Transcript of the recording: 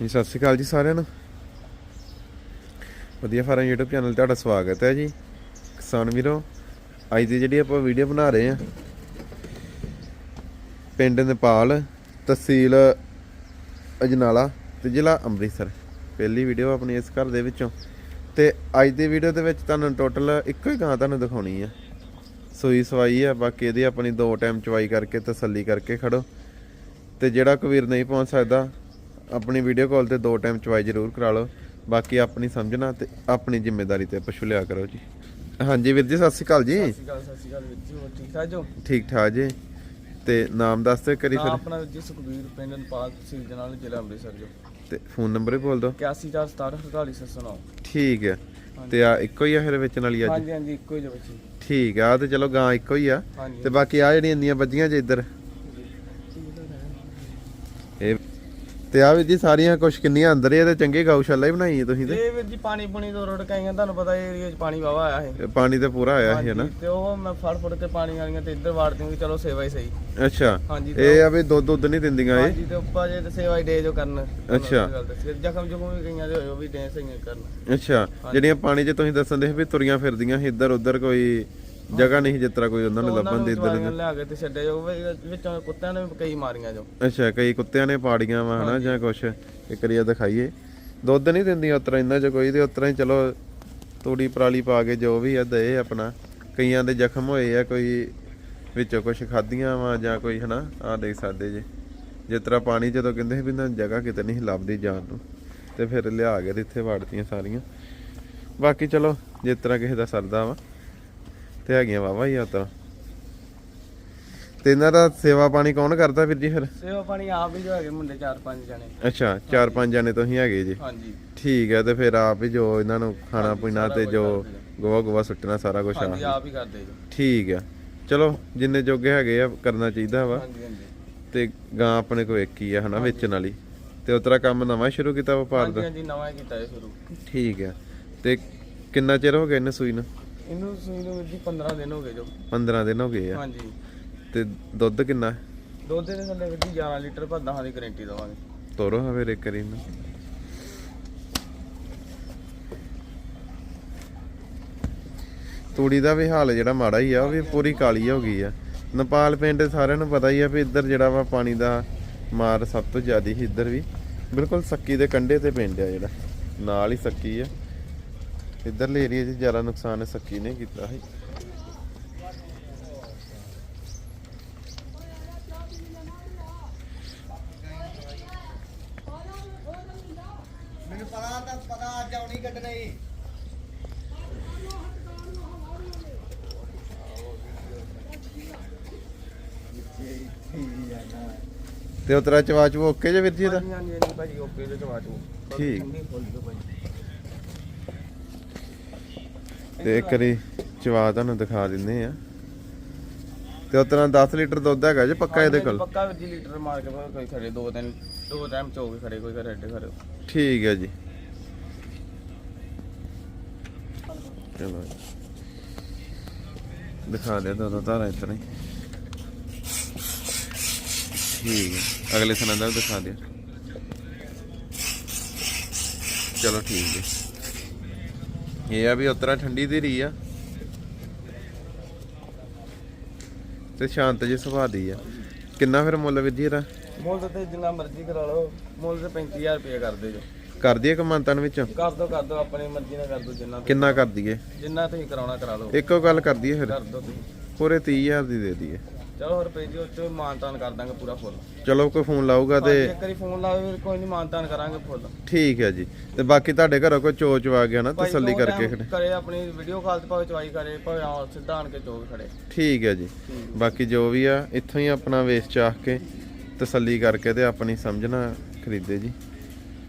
ਜੀ, ਸਤਿ ਸ਼੍ਰੀ ਅਕਾਲ ਜੀ ਸਾਰਿਆਂ ਨੂੰ। ਵਧੀਆ ਫਾਰਮ YouTube ਚੈਨਲ ਤੁਹਾਡਾ ਸਵਾਗਤ ਹੈ ਜੀ। ਕਿਸਾਨ ਵੀਰੋ, ਅੱਜ ਦੀ ਜਿਹੜੀ ਆਪਾਂ ਵੀਡੀਓ ਬਣਾ ਰਹੇ ਹਾਂ, ਪਿੰਡ ਨੇਪਾਲ ਤਹਿਸੀਲ ਅਜਨਾਲਾ ਤੇ ਜ਼ਿਲ੍ਹਾ ਅੰਮ੍ਰਿਤਸਰ। ਪਹਿਲੀ ਵੀਡੀਓ ਆਪਣੀ ਇਸ ਘਰ ਦੇ ਵਿੱਚੋਂ। ਤੇ ਅੱਜ ਦੀ ਵੀਡੀਓ ਦੇ ਵਿੱਚ ਤੁਹਾਨੂੰ ਟੋਟਲ ਇੱਕੋ ਹੀ ਗਾਂ ਤੁਹਾਨੂੰ ਦਿਖਾਉਣੀ ਆ। ਸੂਈ ਸਵਾਈ ਆ, ਬਾਕੀ ਇਹਦੀ ਆਪਣੀ ਦੋ ਟਾਈਮ ਚਵਾਈ ਕਰਕੇ ਤਸੱਲੀ ਕਰਕੇ ਖੜੋ। ਤੇ ਜਿਹੜਾ ਕਵੀਰ ਨਹੀਂ ਪਹੁੰਚ ਸਕਦਾ ਆਪਣੀ ਵੀਡੀਓ ਕਾਲ ਤੇ ਦੋ ਟਾਈਮ ਚਵਾਈ ਜ਼ਰੂਰ ਕਰਾ ਲਓ। ਬਾਕੀ ਆਪਣੀ ਸਮਝਣਾ ਤੇ ਆਪਣੀ ਜ਼ਿੰਮੇਵਾਰੀ ਤੇ ਪਸ਼ੂ ਲਿਆ ਕਰੋ ਜੀ। ਹਾਂਜੀ ਵੀਰ ਜੀ ਸਤਿ ਸ਼੍ਰੀ ਅਕਾਲ ਜੀ। ਸਤਿ ਸ਼੍ਰੀ ਅਕਾਲ ਸਤਿ ਸ਼੍ਰੀ ਅਕਾਲ ਵੀਰ ਜੀ ਹੋਰ ਠੀਕ ਠਾਕ ਜੋ? ਠੀਕ ਠਾਕ ਜੀ। ਤੇ ਨਾਮ ਦੱਸ ਦਿਓ ਕਰੀ ਫਿਰ। ਆਪਣਾ ਜੀ ਸੁਖਬੀਰ ਪਿੰਡ ਨਪਾਲ ਤਹਿਸੀਲ ਜਨਾਲ ਜ਼ਿਲ੍ਹਾ ਅੰਮ੍ਰਿਤਸਰ ਜੋ। ਤੇ ਫੋਨ ਨੰਬਰ ਵੀ ਬੋਲ ਦਿਓ। 8147484709 ਠੀਕ ਹੈ। ਤੇ ਆ ਇੱਕੋ ਹੀ ਆ ਫਿਰ ਵੇਚਣ ਵਾਲੀ ਅੱਜ ਹਾਂਜੀ ਹਾਂਜੀ ਇੱਕੋ ਹੀ ਜੋ ਬੱਚੀ ਠੀਕ ਆ ਤੇ ਚਲੋ ਗਾਂ ਇੱਕੋ ਹੀ ਆ। ਤੇ ਬਾਕੀ ਆ ਜਿਹੜੀਆਂ ਇੰਨੀਆਂ ਵੱਜੀਆਂ ਜੇ ਇੱਧਰ ਇਹ ਤੇ ਆ ਵੀ ਜੀ ਸਾਰੀਆਂ ਕੁਛ ਕਿੰਨੀਆਂ ਅੰਦਰ ਹੀ ਆ ਤੇ ਚੰਗੇ ਗਊਸ਼ਾਲਾ ਹੀ ਬਣਾਈ ਹੈ ਤੁਸੀਂ ਤੇ। ਇਹ ਵੀਰ ਜੀ ਪਾਣੀ ਪੁਣੀ ਤੋਂ ਰੋੜ ਕਾਈਆਂ ਤੁਹਾਨੂੰ ਪਤਾ ਏਰੀਆ 'ਚ ਪਾਣੀ ਵਾਵਾ ਆਇਆ ਹੈ ਇਹ ਪਾਣੀ ਤੇ ਪੂਰਾ ਆਇਆ ਸੀ ਨਾ? ਤੇ ਉਹ ਮੈਂ ਫੜ ਫੜ ਕੇ ਪਾਣੀ ਵਾਲੀਆਂ ਤੇ ਇੱਧਰ ਵਾੜ ਦੂੰਗੀ ਚਲੋ ਸੇਵਾ ਹੀ ਸਹੀ। ਅੱਛਾ ਹਾਂਜੀ ਤੇ ਇਹ ਆ ਵੀ ਦੁੱਧ ਦੁੱਧ ਨਹੀਂ ਦਿੰਦੀਆਂ ਇਹ? ਹਾਂਜੀ ਤੇ ਉੱਪਰ ਜੇ ਤੇ ਸੇਵਾ ਹੀ ਡੇ ਜੋ ਕਰਨ। ਅੱਛਾ। ਜ਼ਖਮ ਜੁਖਮ ਵੀ ਗਈਆਂ ਜੋ ਉਹ ਵੀ ਡੇ ਸਹੀ ਕਰਨ। ਅੱਛਾ ਜਿਹੜੀਆਂ ਪਾਣੀ 'ਚ ਤੁਸੀਂ ਦੱਸਣ ਦੇ ਵੀ ਤੁਰੀਆਂ ਫਿਰਦੀਆਂ ਸੀ ਇੱਧਰ ਉੱਧਰ ਕੋਈ ਜਗ੍ਹਾ ਨਹੀਂ ਸੀ ਜਿਸ ਤਰ੍ਹਾਂ ਕੋਈ ਉਹਨਾਂ ਨੂੰ ਲੱਭਣ ਦੀ ਇੱਧਰ ਦਵਾਈਆਂ ਲਿਆ ਕੇ ਤੇ ਛੱਡੇ ਜੋ ਵਿੱਚੋਂ ਕੁੱਤਿਆਂ ਨੇ ਕਈ ਮਾਰੀਆਂ ਜੋ। ਅੱਛਾ ਕਈ ਕੁੱਤਿਆਂ ਨੇ ਪਾੜੀਆਂ ਵਾ ਹਨਾ ਜਾਂ ਕੁਛ। ਇੱਕ ਵਾਰੀ ਆ ਦਿਖਾਈਏ। ਦੁੱਧ ਨਹੀਂ ਦਿੰਦੀਆਂ ਉਤਰਾ ਇੰਨਾ ਚ ਕੋਈ ਤੇ ਉਤਰਾ ਹੀ ਚਲੋ ਤੂੜੀ ਪਰਾਲੀ ਪਾ ਕੇ ਜੋ ਵੀ ਆ ਦੇ ਆਪਣਾ। ਕਈਆਂ ਦੇ ਜ਼ਖਮ ਹੋਏ ਆ ਕੋਈ ਵਿੱਚੋਂ ਕੁਛ ਖਾਧੀਆਂ ਵਾ ਜਾਂ ਕੋਈ ਹਨਾ ਆ ਦੇਖ ਸਕਦੇ ਜੇ। ਜਿਸ ਤਰ੍ਹਾਂ ਪਾਣੀ ਜਦੋਂ ਕਹਿੰਦੇ ਸੀ ਵੀ ਨਾ ਜਗ੍ਹਾ ਕਿਤੇ ਨਹੀਂ ਲੱਭਦੀ ਜਾਣ ਨੂੰ ਤੇ ਫਿਰ ਲਿਆ ਕੇ ਤੇ ਇੱਥੇ ਵਾੜਤੀਆਂ ਸਾਰੀਆਂ। ਬਾਕੀ ਚਲੋ ਜਿਸ ਤਰ੍ਹਾਂ ਕਿਸੇ ਦਾ ਸਰਦਾ ਵਾ। ਤੇ ਹੈਗੀਆਂ ਵਾਵਾ ਹੀ ਆ ਤਾਂ। ਤੇ ਇਹਨਾਂ ਦਾ ਸੇਵਾ ਪਾਣੀ ਕੌਣ ਕਰਦਾ ਵੀਰ ਜੀ ਫਿਰ? ਸੇਵਾ ਪਾਣੀ ਆਪ ਹੀ ਜੋ ਹੈਗੇ ਮੁੰਡੇ ਚਾਰ ਪੰਜ ਜਣੇ। ਅੱਛਾ ਚਾਰ ਪੰਜ ਜਣੇ ਤੁਸੀਂ ਹੈਗੇ ਜੀ। ਹਾਂਜੀ। ਠੀਕ ਹੈ ਤੇ ਫਿਰ ਆਪ ਹੀ ਜੋ ਇਹਨਾਂ ਨੂੰ ਖਾਣਾ ਪੀਣਾ ਤੇ ਜੋ ਗੋਵਾ ਗੋਵਾ ਸੁੱਟਣਾ ਸਾਰਾ ਕੁਝ ਹਾਂਜੀ ਆਪ ਹੀ ਕਰਦੇ ਜੋ। ਠੀਕ ਹੈ। ਚਲੋ ਜਿੰਨੇ ਜੋਗੇ ਹੈਗੇ ਆ ਕਰਨਾ ਚਾਹੀਦਾ ਵਾ। ਹਾਂਜੀ ਹਾਂਜੀ। ਤੇ ਗਾਂ ਆਪਣੇ ਕੋਲ ਇੱਕ ਹੀ ਆ ਹਨਾ ਵੇਚਣ ਵਾਲੀ। ਤੇ ਉਤਰਾ ਕੰਮ ਨਵਾਂ ਸ਼ੁਰੂ ਕੀਤਾ ਵਪਾਰ ਹਾਂਜੀ ਦਾ? ਹਾਂਜੀ ਨਵਾਂ ਹੀ ਕੀਤਾ ਸ਼ੁਰੂ। ਠੀਕ ਹੈ। ਤੇ ਕਿੰਨਾ ਚਿਰ ਹੋ ਗਿਆ ਇਹਨੂੰ ਸੂਈ ਨੂੰ? ਇਹਨੂੰ ਸੂਈ ਨੂੰ ਵੀਰ ਜੀ 15 ਦਿਨ ਹੋ ਗਏ ਜੋ। 15 ਦਿਨ ਹੋ ਗਏ ਆ। ਹਾਂਜੀ। ਤੇ ਦੁੱਧ ਕਿੰਨਾ? ਦੁੱਧ ਦੇ ਥੱਲੇ ਵੀਰ ਜੀ 11 ਲੀਟਰ ਪਰ 10 ਦੀ ਗਾਰੰਟੀ ਦਵਾਂਗੇ। ਤੋਰੋ ਹਵੇ ਰੇ ਕਰੀ ਨੂੰ ਤੂੜੀ ਦਾ ਵੀ ਹਾਲ ਜਿਹੜਾ ਮਾੜਾ ਹੀ ਆ ਉਹ ਵੀ ਪੂਰੀ ਕਾਲੀ ਹੋ ਗਈ ਆ। ਨੇਪਾਲ ਪਿੰਡ ਸਾਰਿਆਂ ਨੂੰ ਪਤਾ ਹੀ ਆ ਵੀ ਇੱਧਰ ਜਿਹੜਾ ਵਾ ਪਾਣੀ ਦਾ ਮਾਰ ਸਭ ਤੋਂ ਜ਼ਿਆਦਾ ਹੀ ਇੱਧਰ ਵੀ। ਬਿਲਕੁਲ ਸੱਕੀ ਦੇ ਕੰਢੇ ਤੇ ਪਿੰਡ ਆ ਜਿਹੜਾ। ਨਾਲ ਹੀ ਸੱਕੀ ਆ। ਇੱਧਰਲੇ ਏਰੀਆ 'ਚ ਜ਼ਿਆਦਾ ਨੁਕਸਾਨ ਸੱਕੀ ਨੇ ਕੀਤਾ ਸੀ। ਮੈਨੂੰ ਪਤਾ ਤਾਂ ਪਤਾ ਅੱਜ ਆਉਣੀ ਕੱਢਣੀ ਤੇ ਉਤਰਾ ਚਵਾਚ ਓਕੇ ਜੇ ਵੀਰ ਜੀ ਦਾ? ਹਾਂਜੀ ਹਾਂਜੀ ਭਾਜੀ ਓਕੇ ਜੋ ਚਵਾ ਚੋ। ਠੀਕ। ਤੇ ਇੱਕ ਵਾਰੀ ਚਵਾ ਤੁਹਾਨੂੰ ਦਿਖਾ ਦਿੰਦੇ ਆ ਤੇ ਉਤਰਾ 10 ਲੀਟਰ ਦੁੱਧ ਹੈਗਾ ਜੇ ਪੱਕਾ ਇਹਦੇ ਕੋਲ? ਪੱਕਾ ਵੀਰ ਜੀ ਲੀਟਰ ਮਾਰ ਕੇ ਕੋਈ ਖੜੇ ਦੋ ਤਿੰਨ ਦੋ ਟਾਈਮ ਚੋ ਕੇ ਖੜੇ ਕੋਈ ਖੜੇ ਖੜੇ। ਠੀਕ ਹੈ ਜੀ। ਚਲੋ। ਦਿਖਾ ਦੇ ਦੋ ਦੋ ਤਾਰਾ ਇਤਨਾ ਹੀ। ਠੀਕ ਹੈ। ਅਗਲੇ ਸਨਾਂ ਦਾ ਦਿਖਾ ਦਿਓ ਚਲੋ ਠੀਕ ਹੈ। ਇਹ ਆ ਵੀ ਉਤਰਾ ਠੰਡੀ ਦੀ ਰਹੀ ਆ। ਤੇ ਸ਼ਾਂਤ ਜੀ ਸੁਭਾਅ ਦੀ ਆ। ਕਿੰਨਾ ਫਿਰ ਮੁੱਲ ਵੀਰ ਜੀ ਇਹਦਾ? ਮੁੱਲ ਤੇ ਜਿੰਨਾ ਮਰਜ਼ੀ ਕਰਾ ਲਓ। ਮੁੱਲ ਤੇ 35000 ਰੁਪਏ ਕਰਦੇ ਜੋ ਕਰ ਦਈਏ ਕਮਾਂਤਨ ਵਿੱਚੋਂ? ਕਰ ਦੋ ਕਰ ਦੋ ਆਪਣੀ ਮਰਜ਼ੀ ਨਾਲ ਕਰ ਦੋ ਜਿੰਨਾ ਕਿੰਨਾ ਕਰ ਦਈਏ? ਜਿੰਨਾ ਤੁਸੀਂ ਕਰਾਉਣਾ ਕਰਾ ਲਓ। ਇੱਕੋ ਗੱਲ ਕਰ ਦਈਏ ਫਿਰ। ਕਰ ਦੋ ਤੁਸੀਂ। ਪੂਰੇ 30000 ਦੀ ਦੇ ਦਈਏ। ਚਲੋ ਰੁਪਏ ਜੀ ਉੱਚੋਂ ਮਾਨਤਾਨ ਕਰ ਦਾਂਗੇ ਪੂਰਾ ਫੁੱਲ। ਚਲੋ ਕੋਈ ਫੋਨ ਲਾਊਗਾ ਤੇ ਤੇ ਇੱਕ ਵਾਰੀ ਫੋਨ ਲਾਵੇ ਕੋਈ ਨਹੀਂ ਮਾਨਤਾਨ ਕਰਾਂਗੇ ਫੁੱਲ। ਠੀਕ ਹੈ ਜੀ। ਤੇ ਬਾਕੀ ਤੁਹਾਡੇ ਘਰੋਂ ਕੋਈ ਚੋਚ ਆ ਗਿਆ ਨਾ ਭਾਈ ਤਸੱਲੀ ਦੋ ਕਰਕੇ time ਖੜੇ। ਕਰੇ ਆਪਣੀ ਵੀਡੀਓ ਕਾਲ ਤੇ ਭਾਵੇਂ ਚਵਾਈ ਕਰੇ ਭਾਵੇਂ ਆ ਸਿੱਧਾ ਆਣ ਕੇ ਚੋਕ ਖੜੇ। ਠੀਕ ਹੈ ਜੀ। ਬਾਕੀ ਜੋ ਵੀ ਆ ਇੱਥੋਂ ਹੀ ਆਪਣਾ ਵੇਸ ਚਾਹ ਕੇ ਤਸੱਲੀ ਕਰਕੇ ਤੇ ਆਪਣੀ ਸਮਝਣਾ ਖਰੀਦੇ ਜੀ।